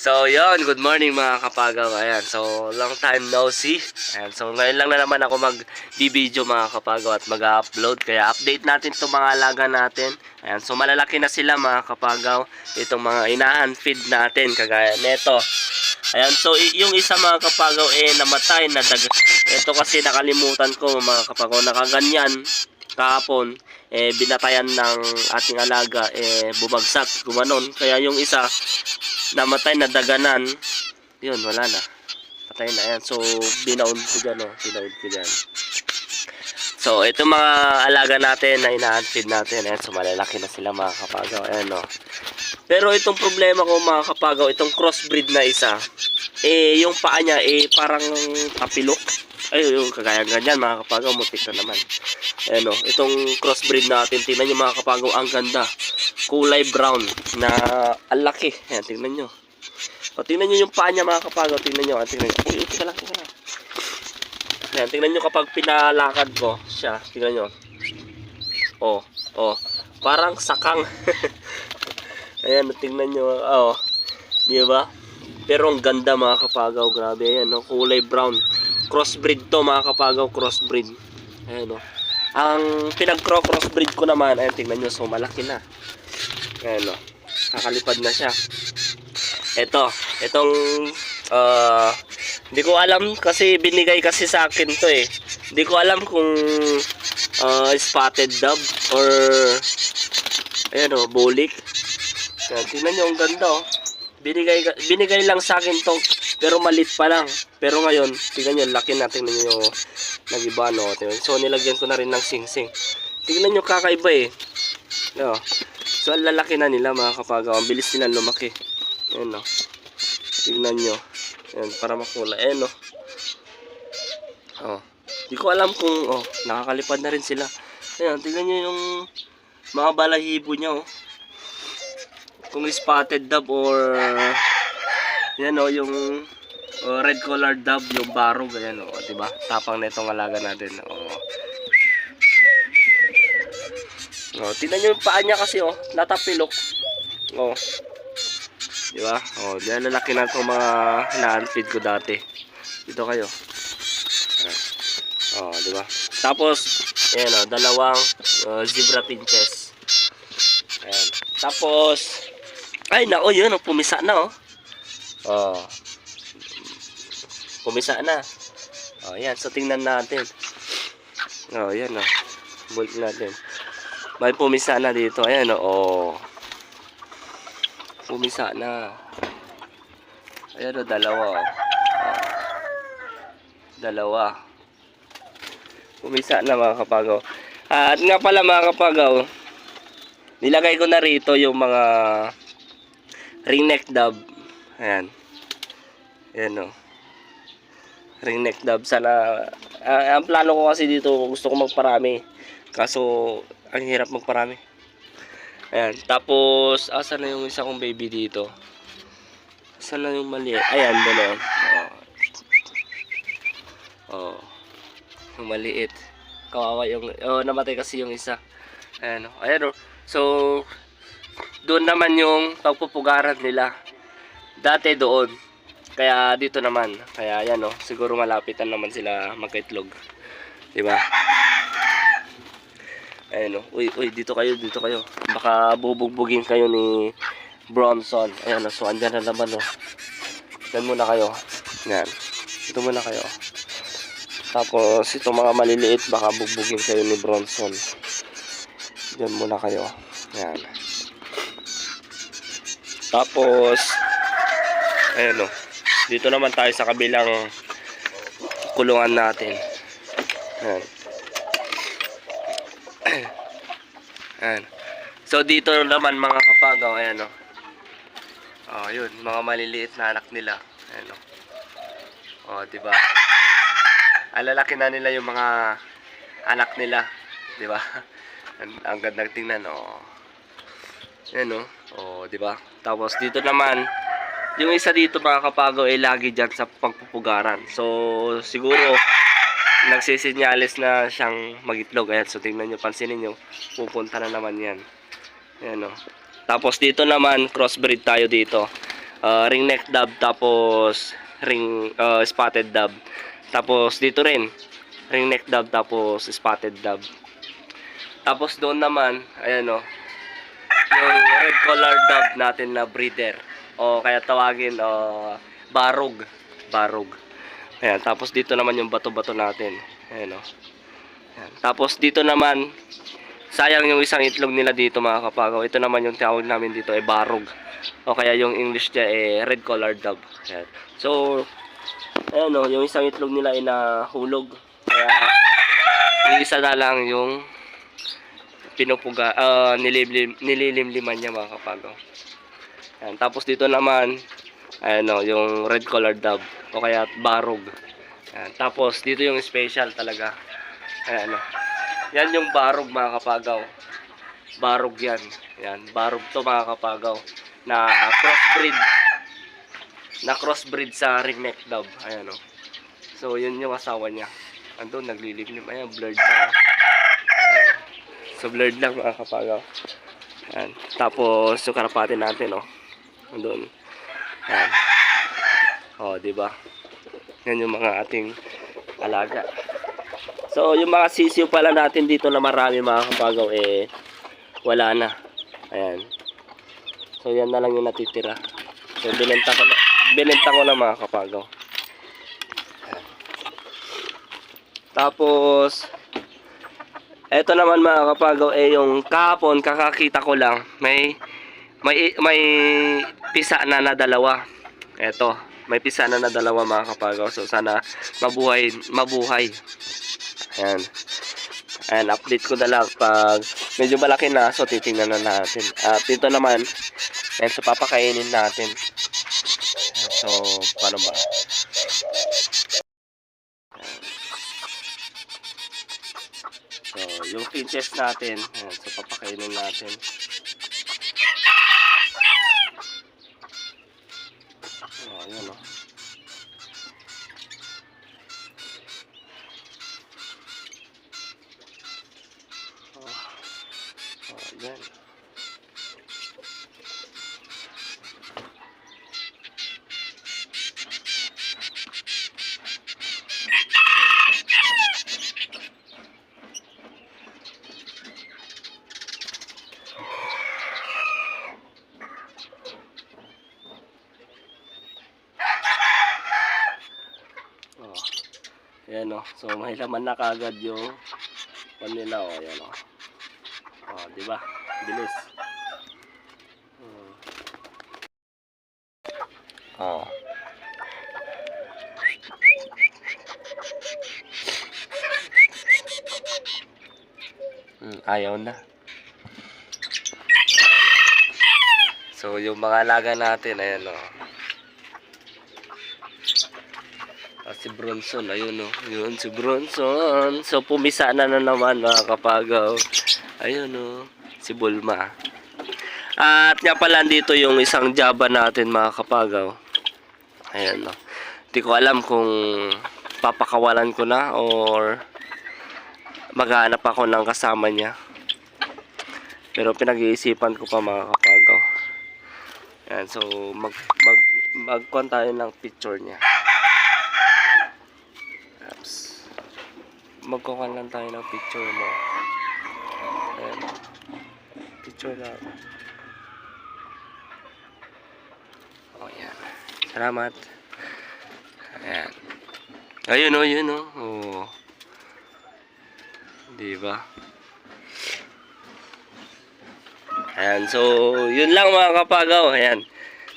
So, yon good morning mga kapagaw. Ayan, so long time no see. Ayan, so ngayon lang na naman ako mag-video mga kapagaw at mag-upload. Kaya update natin itong mga alaga natin. Ayan, so malalaki na sila mga kapagaw. Itong mga inahan feed natin, kagaya neto. Ayan, so yung isa mga kapagaw eh namatay na dag. Ito kasi nakalimutan ko mga kapagaw, nakaganyan kahapon eh binatayan ng ating alaga eh bumagsak gumanon kaya yung isa namatay na daganan. Yun wala na. Patay na yan. So binaon ko dyan oh. Binaon ko dyan. So ito mga alaga natin na ina-feed natin. Ayan so malalaki na sila mga kapagaw. Ayan oh. Pero itong problema ko mga kapagaw itong crossbreed na isa eh yung paa niya eh parang tapilok ay yung kagaya ganyan mga kapagaw mutik na naman. Ayan o, itong crossbreed natin, tingnan nyo mga kapagaw, ang ganda. Kulay brown na ang laki. Ayan, tingnan nyo. O, tingnan nyo yung paa niya mga kapagaw, tingnan nyo. Ayan, tingnan nyo. Uy, tika lang. Ayan, tingnan nyo kapag pinalakad ko siya, tingnan nyo. O, o, parang sakang. Ayan, tingnan nyo. O, di ba? Pero ang ganda mga kapagaw, grabe. Ayan, no? kulay brown. Crossbreed to mga kapagaw, crossbreed. Ayan, o. Ang pinag-crossbreed ko naman, ayan, tingnan nyo, so malaki na. Ayan o, kakalipad na siya. Ito, itong, ah, hindi ko alam kasi binigay kasi sa akin to eh. Hindi ko alam kung ah, spotted dove or, ayan o, bulik. Ayan, tingnan nyo, ang ganda o. Binigay, binigay lang sa akin to, pero malit pa lang. Pero ngayon, tingnan nyo, laki na, tingnan nyo nagiba no. So nilagyan ko na rin ng sing-sing. Tingnan nyo kakaiba eh. No. So ang lalaki na nila mga kapagaw. Ang bilis nila lumaki. Ayan no. Tingnan nyo. Ayan, para makula. Ayan no. Oh. Di ko alam kung oh, nakakalipad na rin sila. Ayan, tingnan nyo yung mga balahibo niya oh. Kung spotted dove or yan oh, yung oh, red collar dove yung barog ayan oh, di ba? Tapang na itong alaga natin. Oh. Oh, tingnan niyo yung paa niya kasi oh, natapilok. Oh. Di ba? Oh, diyan lalaki na itong mga na-feed ko dati. Dito kayo. Ayan. Oh, di ba? Tapos, ayan oh, dalawang uh, zebra pinches. Ayan. Tapos, ay nako, yun oh, pumisa na oh. Oh. Pumisa na. Oh, yan. So, tingnan natin. Oh, yan oh. Bolt natin. May pumisa na dito. Ayan oh. oh. Pumisa na. Ayan oh, dalawa oh. Dalawa. Pumisa na mga kapagaw. Ah, at nga pala mga kapagaw, nilagay ko na rito yung mga ringneck dove. Ayan. Ayan o. Ringneck dove. Sana, ah, ang plano ko kasi dito, gusto ko magparami. Kaso, ang hirap magparami. Ayan. Tapos, asan na yung isa kong baby dito? Asan na yung mali? Ayan, doon. Oh. oh. Yung maliit. Kawawa yung, oh, namatay kasi yung isa. Ayan o. Ayan o. So, doon naman yung pagpupugaran nila. Dati doon. Kaya dito naman. Kaya yan oh, siguro malapitan naman sila magkaitlog. 'Di ba? Ayun oh. Uy, uy, dito kayo, dito kayo. Baka bubugbugin kayo ni Bronson. Ayan oh, so andyan na naman oh. Diyan muna kayo. Yan. Dito muna kayo. Tapos itong mga maliliit baka bugbugin kayo ni Bronson. Diyan muna kayo. Yan. Tapos, ayan o. Dito naman tayo sa kabilang kulungan natin. Ayan. Ayan. So, dito naman mga kapagaw, ayan o. Oh, yun, mga maliliit na anak nila. Ayan o. Oh, di ba? Alalaki na nila yung mga anak nila, di ba? Ang, ang ganda tingnan, oh. Yan oh. Oh, di ba? Tapos dito naman, yung isa dito mga kapagaw ay lagi diyan sa pagpupugaran. So, siguro nagsisinyalis na siyang magitlog. Ayan, so tingnan niyo, pansinin niyo, pupunta na naman 'yan. Ayan oh. Tapos dito naman, crossbreed tayo dito. uh, ring neck dub tapos ring uh, spotted dub. Tapos dito rin ring neck dub tapos spotted dub. Tapos doon naman, ayan o, yung red collar dub natin na breeder. O kaya tawagin o barog. Barog. Ayan, tapos dito naman yung bato-bato natin. Ayan o. Ayan. Tapos dito naman, sayang yung isang itlog nila dito mga kapagaw. Ito naman yung tawag namin dito ay barog. O kaya yung English niya eh red collar dove. Ayan. So, ayan o, yung isang itlog nila ay nahulog. Kaya, yung isa na lang yung pinupuga, ah nililim, nililimliman niya mga kapagaw. Ayan. Tapos dito naman, ayan o, yung red collar dove. O kaya barog. Ayan. Tapos dito yung special talaga. Ayan o. Yan yung barog mga kapagaw. Barog yan. Yan, barog to mga kapagaw. Na crossbreed. Na crossbreed sa ringneck dove. Ayan o. So, yun yung asawa niya. Andun, naglilimlim. Ayan, blurred na. Ayan. So, blurred lang mga kapagaw. Ayan. Tapos, yung karapate natin, o. Andun. Ayan. O, di ba? Yan yung mga ating alaga. So, yung mga sisiw pala natin dito na marami mga kapagaw, eh, wala na. Ayan. So, yan na lang yung natitira. So, binenta ko na, binenta ko na mga kapagaw. Tapos, eto naman mga kapagaw, eh, yung kahapon, kakakita ko lang, may, may, may pisa na na dalawa. Eto, may pisa na na dalawa mga kapagaw. So, sana mabuhay, mabuhay. Ayan. Ayan, update ko na lang pag medyo malaki na, so titingnan na natin. At dito naman, ayan, so papakainin natin. So, paano ba? So, yung pinches natin, ayan, so papakainin natin. Oh, ayan o. Oh, oh, yan. Oh. Ayan o. So, may laman na kagad yung pan nila o. Ayan o. Oh, di ba? Bilis. Hmm. Oh. Hmm, ayaw na. So, yung mga alaga natin, ayan o. Ah, si Bronson, ayun o. Yun, si Bronson. So, pumisa na na naman mga kapagaw. Ayun o. Si Bulma. At nga pala dito yung isang Java natin mga kapagaw. Ayan o. Hindi ko alam kung papakawalan ko na or maghanap ako ng kasama niya. Pero pinag-iisipan ko pa mga kapagaw. Ayan, so mag mag magkuhan tayo ng picture niya. Magkuhan lang tayo ng picture mo. Ayan. Picture lang. Oh, yan. Salamat. Ayan. Ayun oh, yun oh. Oh. Di ba? Ayan, so yun lang mga kapagaw. Ayan.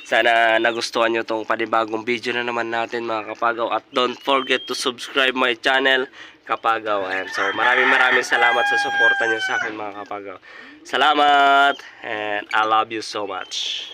Sana nagustuhan nyo tong panibagong video na naman natin mga kapagaw. At don't forget to subscribe my channel kapagaw. Ayan. So maraming maraming salamat sa suporta nyo sa akin mga kapagaw. Salamat and I love you so much.